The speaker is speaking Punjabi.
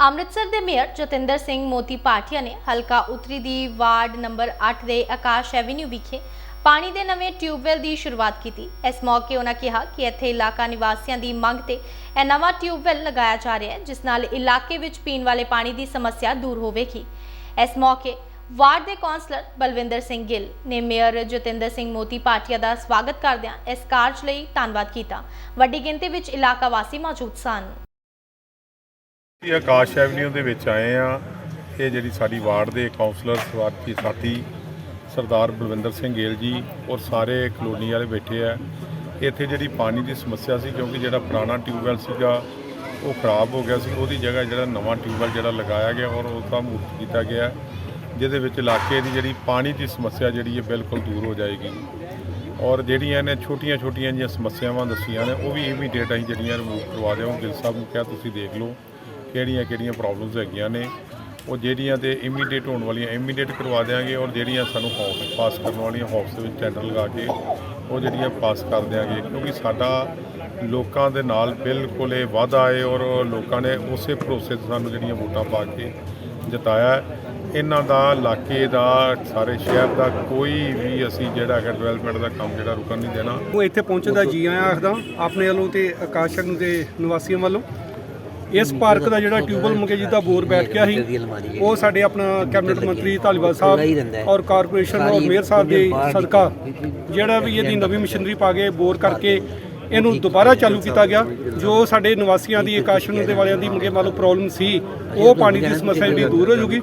ਅੰਮ੍ਰਿਤਸਰ ਦੇ ਮੇਅਰ ਜਤਿੰਦਰ ਸਿੰਘ ਮੋਤੀ ਪਾਠੀਆ ਨੇ ਹਲਕਾ ਉੱਤਰੀ ਦੀ ਵਾਰਡ ਨੰਬਰ 8 ਦੇ ਆਕਾਸ਼ ਐਵਨਿਊ ਵਿਖੇ ਪਾਣੀ ਦੇ ਨਵੇਂ ਟਿਊਬਵੈੱਲ ਦੀ ਸ਼ੁਰੂਆਤ ਕੀਤੀ। ਇਸ ਮੌਕੇ ਉਹਨਾਂ ਕਿਹਾ ਕਿ ਇੱਥੇ ਇਲਾਕਾ ਨਿਵਾਸੀਆਂ ਦੀ ਮੰਗ ਤੇ ਇਹ ਨਵਾਂ ਟਿਊਬਵੈੱਲ ਲਗਾਇਆ ਜਾ ਰਿਹਾ ਹੈ, ਜਿਸ ਨਾਲ ਇਲਾਕੇ ਵਿੱਚ ਪੀਣ ਵਾਲੇ ਪਾਣੀ ਦੀ ਸਮੱਸਿਆ ਦੂਰ ਹੋਵੇਗੀ। ਇਸ ਮੌਕੇ ਵਾਰਡ ਦੇ ਕੌਂਸਲਰ ਬਲਵਿੰਦਰ ਸਿੰਘ ਗਿੱਲ ਨੇ ਮੇਅਰ ਜਤਿੰਦਰ ਸਿੰਘ ਮੋਤੀ ਪਾਟਿਆ ਦਾ ਸਵਾਗਤ ਕਰਦਿਆਂ ਇਸ ਕਾਰਜ ਲਈ ਧੰਨਵਾਦ ਕੀਤਾ। ਵੱਡੀ ਗਿਣਤੀ ਵਿੱਚ ਇਲਾਕਾ ਵਾਸੀ ਮੌਜੂਦ ਸਨ। ਇਹ ਆਕਾਸ਼ ਐਵਨਿਊ ਦੇ ਵਿੱਚ ਆਏ ਆ। ਇਹ ਜਿਹੜੀ ਸਾਡੀ ਵਾਰਡ ਦੇ ਕਾਉਂਸਲਰ ਸਵਾਰਥੀ ਸਾਥੀ ਸਰਦਾਰ ਬਲਵਿੰਦਰ ਸਿੰਘ ਗੇਲ ਜੀ ਔਰ ਸਾਰੇ ਕਲੋਨੀ ਵਾਲੇ ਬੈਠੇ ਆ। ਇੱਥੇ ਜਿਹੜੀ ਪਾਣੀ ਦੀ ਸਮੱਸਿਆ ਸੀ, ਕਿਉਂਕਿ ਜਿਹੜਾ ਪੁਰਾਣਾ ਟਿਊਬਵੈਲ ਸੀਗਾ, ਉਹ ਖਰਾਬ ਹੋ ਗਿਆ ਸੀ। ਉਹਦੀ ਜਗ੍ਹਾ ਜਿਹੜਾ ਨਵਾਂ ਟਿਊਬਵੈਲ ਜਿਹੜਾ ਲਗਾਇਆ ਗਿਆ ਔਰ ਉਸ ਦਾ ਮੂਰਤ ਕੀਤਾ ਗਿਆ, ਜਿਹਦੇ ਵਿੱਚ ਇਲਾਕੇ ਦੀ ਜਿਹੜੀ ਪਾਣੀ ਦੀ ਸਮੱਸਿਆ ਜਿਹੜੀ ਹੈ, ਬਿਲਕੁਲ ਦੂਰ ਹੋ ਜਾਏਗੀ। ਔਰ ਜਿਹੜੀਆਂ ਨੇ ਛੋਟੀਆਂ ਛੋਟੀਆਂ ਜੀਆਂ ਸਮੱਸਿਆਵਾਂ ਦੱਸੀਆਂ ਨੇ, ਉਹ ਵੀ ਇਮੀਡੀਏਟ ਅਸੀਂ ਜਿਹੜੀਆਂ ਰਿਮੂਵ ਕਰਵਾ ਦਿਓ ਗਿਲ ਸਾਹਿਬ ਨੂੰ ਕਿਹਾ, ਤੁਸੀਂ ਦੇਖ ਲਓ। ਕਿਹੜੀਆਂ ਕਿਹੜੀਆਂ ਪ੍ਰੋਬਲਮਸ ਹੈਗੀਆਂ ਨੇ ਉਹ ਜਿਹੜੀਆਂ ਤੇ ਇਮੀਡੀਏਟ ਹੋਣ ਵਾਲੀਆਂ ਇਮੀਡੀਏਟ ਕਰਵਾ ਦੇਵਾਂਗੇ ਔਰ ਜਿਹੜੀਆਂ ਸਾਨੂੰ ਹਾਊਸ ਪਾਸ ਕਰਨ ਵਾਲੀਆਂ ਹਾਊਸ ਦੇ ਵਿੱਚ ਟੈਂਡਰ ਲਗਾ ਕੇ ਉਹ ਜਿਹੜੀਆਂ ਪਾਸ ਕਰ ਦਿਆਂਗੇ ਕਿਉਂਕਿ ਸਾਡਾ ਲੋਕਾਂ ਦੇ ਨਾਲ ਬਿਲਕੁਲ ਇਹ ਵਾਅਦਾ ਹੈ ਔਰ ਲੋਕਾਂ ਨੇ ਉਸੇ ਭਰੋਸੇ ਤੇ ਸਾਨੂੰ ਜਿਹੜੀਆਂ ਵੋਟਾਂ ਪਾ ਕੇ ਜਿਤਾਇਆ। ਇਹਨਾਂ ਦਾ ਇਲਾਕੇ ਦਾ ਸਾਰੇ ਸ਼ਹਿਰ ਦਾ ਕੋਈ ਵੀ ਅਸੀਂ ਜਿਹੜਾ ਹੈਗਾ ਡਿਵੈਲਪਮੈਂਟ ਦਾ ਕੰਮ ਜਿਹੜਾ ਰੁਕਣ ਨਹੀਂ ਦੇਣਾ ਉਹ ਇੱਥੇ ਪਹੁੰਚਣ ਦਾ ਜੀ ਆਇਆਂ ਆਖਦਾ ਆਪਣੇ ਵੱਲੋਂ ਤੇ ਆਕਾਸ਼ਕ ਨੂੰ ਤੇ ਨਿਵਾਸੀਆਂ ਵੱਲੋਂ ਇਸ ਪਾਰਕ ਦਾ ਜਿਹੜਾ ਟਿਊਬਲ ਮੰਗੇ ਜੀ ਦਾ ਬੋਰ ਬੈਠ ਗਿਆ ਸੀ, ਉਹ ਸਾਡੇ ਆਪਣਾ ਕੈਬਨਿਟ ਮੰਤਰੀ ਧਾਲੀਵਾਲ ਸਾਹਿਬ ਔਰ ਕਾਰਪੋਰੇਸ਼ਨ ਔਰ ਮੇਅਰ ਸਾਹਿਬ ਦੇ ਸਦਕਾ, ਜਿਹੜਾ ਵੀ ਇਹਦੀ ਨਵੀਂ ਮਸ਼ੀਨਰੀ ਪਾ ਕੇ ਬੋਰ ਕਰਕੇ ਇਹਨੂੰ ਦੁਬਾਰਾ ਚਾਲੂ ਕੀਤਾ ਗਿਆ, ਜੋ ਸਾਡੇ ਨਿਵਾਸੀਆਂ ਦੀ ਆਕਾਸ਼ ਨੂੰ ਦੇ ਵਾਲਿਆਂ ਦੀ ਮੰਗੇ ਮੰਨ ਲਓ ਪ੍ਰੋਬਲਮ ਸੀ, ਉਹ ਪਾਣੀ ਦੀ ਸਮੱਸਿਆ ਜਿਹੜੀ ਦੂਰ ਹੋ ਜੂਗੀ